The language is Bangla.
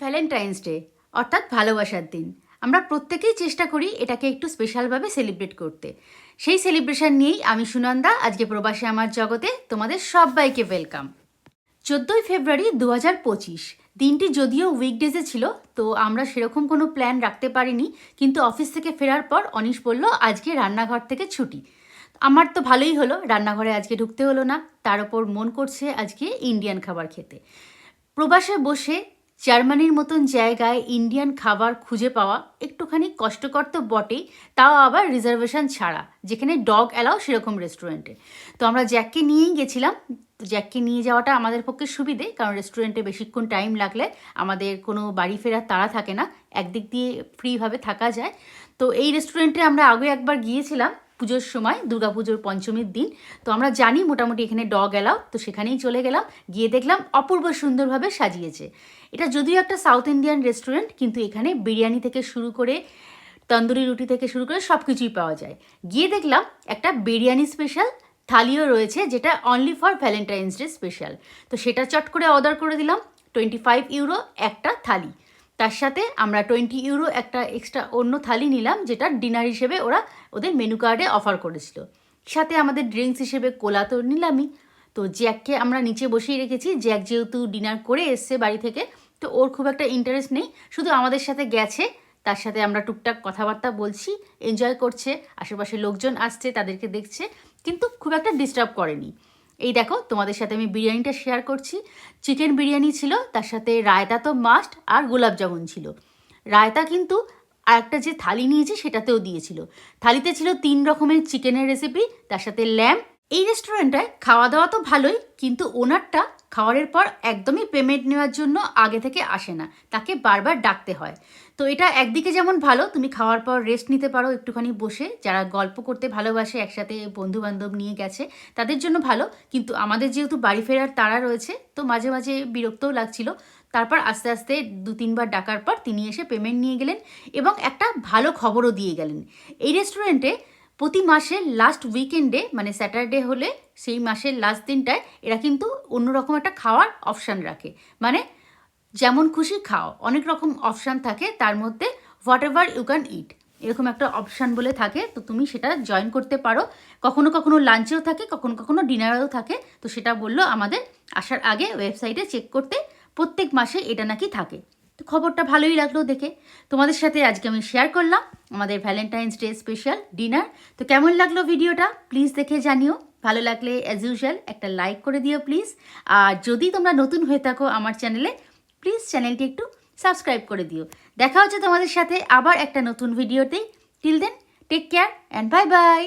ভ্যালেন্টাইন্স ডে, অর্থাৎ ভালোবাসার দিন। আমরা প্রত্যেকেই চেষ্টা করি এটাকে একটু স্পেশালভাবে সেলিব্রেট করতে। সেই সেলিব্রেশন নিয়েই আমি সুনন্দা, আজকে প্রবাসে আমার জগতে তোমাদের সবাইকে ওয়েলকাম চোদ্দোই ফেব্রুয়ারি দু হাজার পঁচিশ, দিনটি যদিও উইকডেজে ছিল, তো আমরা সেরকম কোনো প্ল্যান রাখতে পারিনি, কিন্তু অফিস থেকে ফেরার পর অনিশ বলল, আজকে রান্নাঘর থেকে ছুটি। আমার তো ভালোই হলো, রান্নাঘরে আজকে ঢুকতে হলো না, তার ওপর মন করছে আজকে ইন্ডিয়ান খাবার খেতে। প্রবাসে বসে জার্মানির মতন জায়গায় ইন্ডিয়ান খাবার খুঁজে পাওয়া একটুখানি কষ্টকর তো বটেই, তাও আবার রিজার্ভেশন ছাড়া, যেখানে ডগ অ্যালাও সেরকম রেস্টুরেন্টে তো আমরা জ্যাককে নিয়েই গেছিলাম। তো জ্যাককে নিয়ে যাওয়াটা আমাদের পক্ষে সুবিধে, কারণ রেস্টুরেন্টে বেশিক্ষণ টাইম লাগলে আমাদের কোনো বাড়ি ফেরার তাড়া থাকে না, একদিক দিয়ে ফ্রিভাবে থাকা যায়। তো এই রেস্টুরেন্টে আমরা আগে একবার গিয়েছিলাম। পুজোর সময়, দুর্গাপুজোর পঞ্চমীর দিন। তো আমরা জানি মোটামুটি এখানে ডগ এলাও তো সেখানেই চলে গেলাম। গিয়ে দেখলাম অপূর্ব সুন্দরভাবে সাজিয়েছে। এটা যদিও একটা সাউথ ইন্ডিয়ান রেস্টুরেন্ট কিন্তু এখানে বিরিয়ানি থেকে শুরু করে, তন্দুরি রুটি থেকে শুরু করে সব কিছুই পাওয়া যায়। গিয়ে দেখলাম একটা বিরিয়ানি স্পেশাল থালিও রয়েছে, যেটা only for Valentine's day special তো সেটা চট করে অর্ডার করে দিলাম টোয়েন্টি ফাইভ ইউরো একটা থালি। তার সাথে আমরা টোয়েন্টি ইউরো একটা এক্সট্রা অন্য থালি নিলাম, যেটা ডিনার হিসেবে ওরা ওদের মেনু কার্ডে অফার করেছিল। সাথে আমাদের ড্রিঙ্কস হিসেবে কোলা তো নিলামই। তো জ্যাককে আমরা নিচে বসিয়ে রেখেছি। জ্যাক যেহেতু ডিনার করে এসছে বাড়ি থেকে, তো ওর খুব একটা ইন্টারেস্ট নেই। শুধু আমাদের সাথে গেছে, তার সাথে আমরা টুকটাক কথাবার্তা বলছি এনজয় করছে আশেপাশে লোকজন আসছে, তাদেরকে দেখছে, কিন্তু খুব একটা ডিস্টার্ব করেনি। এই দেখো, তোমাদের সাথে আমি বিরিয়ানিটা শেয়ার করছি। চিকেন বিরিয়ানি ছিল, তার সাথে রায়তা তো মাস্ট আর গোলাপ জামুন ছিল। রায়তা কিন্তু আর একটা যে থালি নিয়েছে, সেটাতেও দিয়েছিল। থালিতে ছিল তিন রকমের চিকেনের রেসিপি তার সাথে ল্যাম্প এই রেস্টুরেন্টটায় খাওয়া দাওয়া তো ভালোই, কিন্তু ওনারটা খাওয়ারের পর একদমই পেমেন্ট নেওয়ার জন্য আগে থেকে আসে না, তাকে বারবার ডাকতে হয়। তো এটা একদিকে যেমন ভালো, তুমি খাওয়ার পর রেস্ট নিতে পারো একটুখানি বসে, যারা গল্প করতে ভালোবাসে, একসাথে বন্ধু বান্ধব নিয়ে গেছে, তাদের জন্য ভালো, কিন্তু আমাদের যেহেতু বাড়ি ফেরার তাড়া রয়েছে, তো মাঝে মাঝে বিরক্তও লাগছিল। তারপর আস্তে আস্তে দু তিনবার ডাকার পর তিনি এসে পেমেন্ট নিয়ে গেলেন এবং একটা ভালো খবরও দিয়ে গেলেন। এই রেস্টুরেন্টে প্রতি মাসের লাস্ট উইকেন্ডে মানে স্যাটারডে হলে, সেই মাসের লাস্ট দিনটায় এরা কিন্তু অন্যরকম একটা খাওয়ার অপশান রাখে। মানে যেমন খুশি খাও, অনেক রকম অপশান থাকে, তার মধ্যে whatever you can eat এরকম একটা অপশান বলে থাকে, তো তুমি সেটা জয়েন করতে পারো। কখনো কখনো লাঞ্চেও থাকে, কখনো কখনো ডিনারেও থাকে, তো সেটা বলল আমাদের আসার আগে ওয়েবসাইটে চেক করতে প্রত্যেক মাসে এটা নাকি থাকে। তো খবরটা ভালোই লাগল দেখে। তোমাদের সাথে আজকে আমি শেয়ার করলাম আমাদের ভ্যালেন্টাইন্স ডে স্পেশাল ডিনার তো কেমন লাগল ভিডিওটা? প্লিজ দেখে জানিও। ভালো লাগলে অ্যাজ ইউজুয়াল একটা লাইক করে দিও প্লিজ আর যদি তোমরা নতুন হয়ে থাকো আমার চ্যানেলে প্লিজ চ্যানেলটি একটু সাবস্ক্রাইব করে দিও। দেখা হচ্ছে তোমাদের সাথে আবার একটা নতুন ভিডিওতে till then take care and bye bye